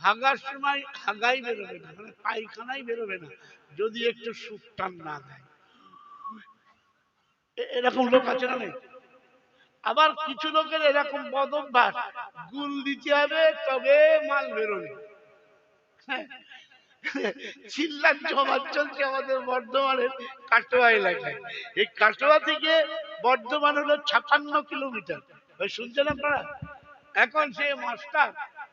হাগার সময় হাগাই বেরোবে না মানে পায়খানাই বেরোবে না, যদি একটু সুখ টান না দেয়। এরকম লোক আছে না নেই? আবার কিছু লোকের এরকম বদভ্যাস, গুল দিতে হবে, তবে মাল বেরোবে। হ্যাঁ। চিল্লার জমা চলছে আমাদের বর্ধমানের কাটোয়া এলাকায়। এই কাটোয়া থেকে বর্ধমান হলো ছাপান্ন কিলোমিটার। ওই শুনছেন আপনারা? এখন সে মাস্টার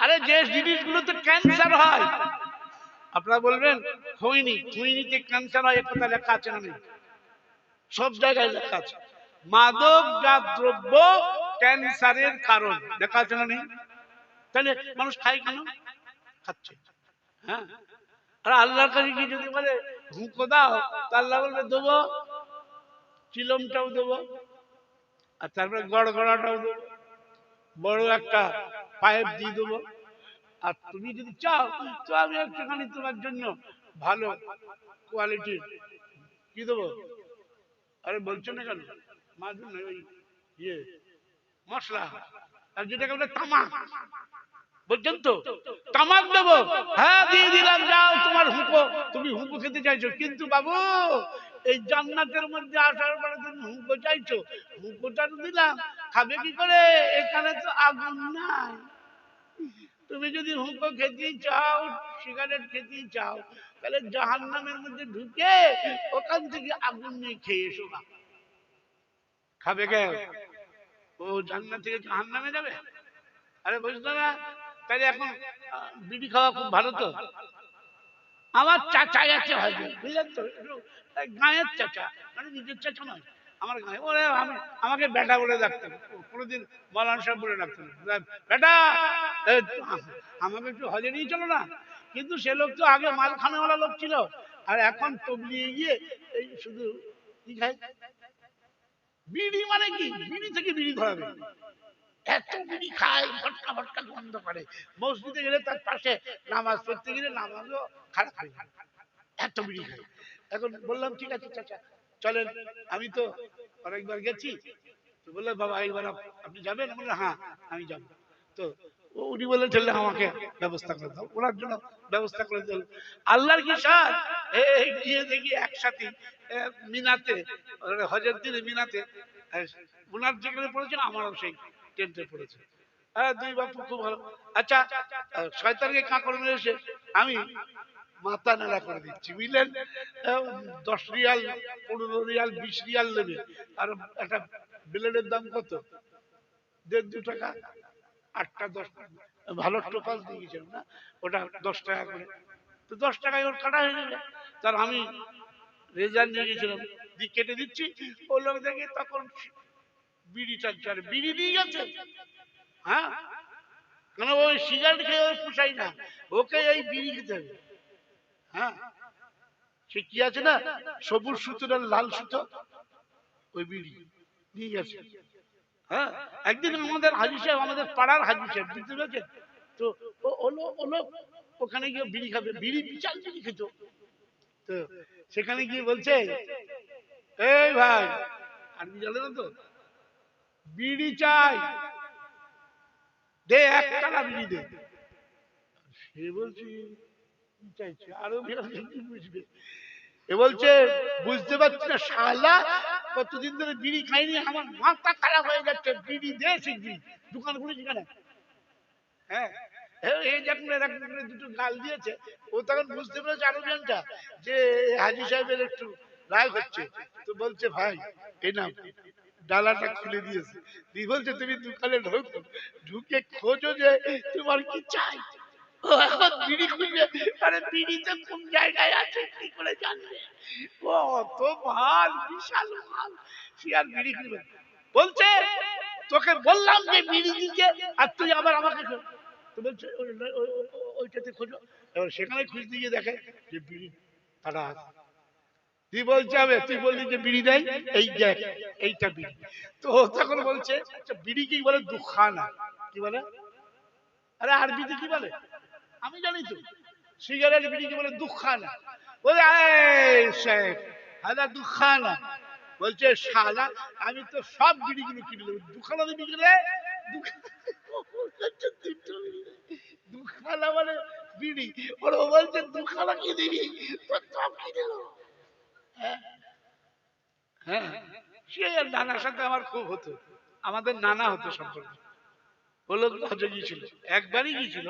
আরে যে জিনিসগুলোতে ক্যান্সার হয়, আপনারা বলবেন খৈনি খৈনিতে ক্যান্সার হয় একটা লেখা আছে না? সব জায়গায় লেখা আছে। মাদক জাত দ্রব্য ক্যান্সারের কারণ। লেখা আছে না নেই? তাহলে মানুষ খায় কেন? খাচ্ছে। হ্যাঁ? আর আল্লাহর কাছে কি যদি বলে, হুঁকো দাও তো আল্লাহ বলবে, দেবো। চিলমটাও দেবো। আর তারপরে গড়গড়াটাও দেবো। বড় একটা পাইপ দিয়ে দেবো। আর তুমি যদি চাও, তো আমি একটুখানি তোমার জন্য ভালো কোয়ালিটির কি দেবো। আরে বলছো না কেন? মাঝুন ইয়ে মশলা, আর যেটাকে বলে তো? তামাক দেবো। হ্যাঁ দিয়ে দিলাম, যাও, তোমার হুঁকো। তুমি হুঁকো খেতে চাইছো। কিন্তু বাবু, এই জান্নাতের মধ্যে আসার পরে তুমি হুঁকো চাইছো। হুঁকোটা দিলাম খাবে কি করে? এখানে তো আগুন নাই। তুমি যদি হুঁকো খেতেই চাও, সিগারেট খেতেই চাও, তাহলে জাহান্নামের মধ্যে ঢুকে ওখান থেকে আগুন নিয়ে খেয়ে এসো না। খাবে কে? ও জান্নাত থেকে জাহান্নামে যাবে? আরে বুঝতো না তাহলে এখন বিড়ি খাওয়া খুব ভালো তো? আমার চাচা আছে হয়তো বুঝলেন তো? গাঁয়ের চাচা মানে নিজের চাচা নয়। আমার ওরে আমি, আমাকে বেটা বলে ডাকতেন। কোনোদিন মলান সাহেব বলে ডাকতেন বেটা আমাকে একটু হজে নিয়ে চলো না। কিন্তু সে লোক তো আগে মাল খানেওয়ালা লোক ছিল। আর এখন তবলিয়ে গিয়ে এই শুধু কি খায়? বিড়ি মানে কি? বিড়ি থেকে বিড়ি ধরাবে। এত বিড়ি খায় ফটকা ফটকা বন্ধ করে। মসজিদে গেলে তার পাশে নামাজ পড়তে গেলে নামাজও খারাপ এত বিড়ি খায়। এখন বললাম, ঠিক আছে, চাচা চলেন আমি তো অনেকবার গেছি। তো বলল বাবা এইবার আপনি যাবেন? বলল হ্যাঁ আমি যাব। তো উনি বললেন তাহলে আমাকে ব্যবস্থা করে দাও। ওনার জন্য ব্যবস্থা করে দিল আল্লাহর কি এই গিয়ে দেখি একসাথে মিনাতে মানে হজের দিনে মিনাতে ওনার যেখানে পড়েছেন আমারও সেই টেন্টে পড়েছে। হ্যাঁ দুই বাপু খুব ভালো। আচ্ছা আহ, শয়তানকে কাঁকড় মেরেছে আমি মাথা নেড়া করে দিচ্ছি, বুঝলেন? দশ রিয়াল, পনেরো রিয়াল, বিশ রিয়াল নেবে। আর একটা ব্লেডের দাম কত? দেড় দু টাকা। আটটা, দশ ভালো টোপাল দিয়ে গেছিলাম, না? ওটা দশ টাকা করে। তো দশ টাকায় ওর কাটা হয়ে যাবে। তার আমি রেজাল্ট নিয়ে গেছিলাম। দিয়ে কেটে দিচ্ছি। ও লোক দেখে তখন বিড়ি টানছে বিড়ি দিয়ে গেছে। হ্যাঁ? কেন ওই সিগারেট খেয়ে পোষাই না। ওকে এই বিড়ি খেতে হবে। হ্যাঁ? সে কি আছে না? সবুজ লাল সুতো? ওই বিড়ি হ্যাঁ? একদিন আমাদের হাজি সাহেব, আমাদের পাড়ার হাজি সাহেব, বুঝতে পেরেছেন? তো ওলো ওলো ওখানে গিয়ে বিড়ি খাবে, বিড়ি বিড়ি খেত। তো সেখানে গিয়ে বলছে, এই ভাই, আরবি জানে না তো? বিড়ি চাই। দে, এক টাকা বিড়ি দে। সে বলছে এ বলছে, বুঝতে পারছি না কতদিন ধরে বিড়ি খাইনি, আমার মাথা খারাপ হয়ে যাচ্ছে, বিড়ি দোকান হ্যাঁ ও তখন বুঝতে যে হাজি সাহেবের একটু হচ্ছে। তো বলছে, ভাই ডালাটা খুলে দিয়েছে। দিয়ে বলছে, তুমি দোকানে ঢুকে খোঁজো যে তোমার কি চাই। এখন বিড়ি খুঁজবে আরে বিড়িতে কোন জায়গায় আছে, কি করে জানবে? ও, অত মাল, বিশাল মাল। সে আর বিড়ি খুঁজবে বলছে, তোকে বললাম যে বিড়ি আর তুই আবার আমাকে তো বলছে, ওই- ওই- ওই- ওইটাতে খোঁজো। এবার সেখানে খুঁজতে গিয়ে দেখে যে বিড়ি তারা আছে। তুই বলছে হবে তুই বললি যে বিড়ি দেয় এই দেখ, এইটা বিড়ি তো তখন বলছে আচ্ছা বিড়ি কি বলে দুখানা। কি বলে? আরে, আরবিতে কি বলে? আমি জানি তো, সিগারেট বিড়ি কি বলে দুখানা? বলে শেখ দুখানা। বলছে, শালা, আমি তো সব বিড়িগুলো কিনে দেবো। দুখানা দিবি গেলে দুখানা মানে বিড়ি। ওর ও বলছে, দুখানা কি দিবি? তোর সব কিনে দেবো। হ্যাঁ হ্যাঁ সে নানার সাথে আমার খুব হতো। আমাদের নানা হতো সম্পর্কে। হজে গিয়েছিল, একবারই গিয়েছিল।